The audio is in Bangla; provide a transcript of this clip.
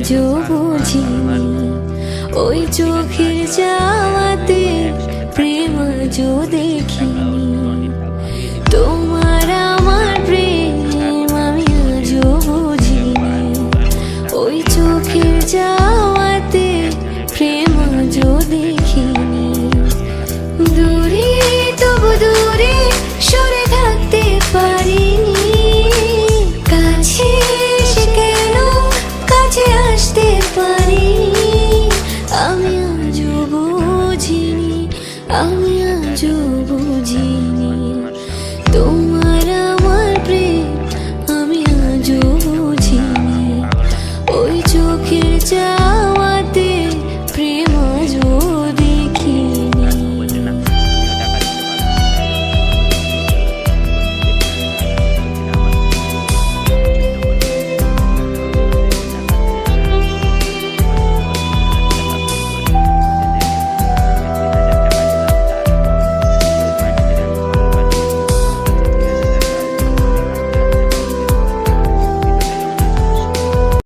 আজও বুঝি ওই চোখের যাওয়াতে প্রেম আজও দেখি। তোমার আমার প্রেম আমি আজও বুঝি। ওই চোখের যাওয়াতে আমি আজও বুঝিনি। তোমার আমার প্রেম আমি আজও বুঝিনি। ওই চোখের যা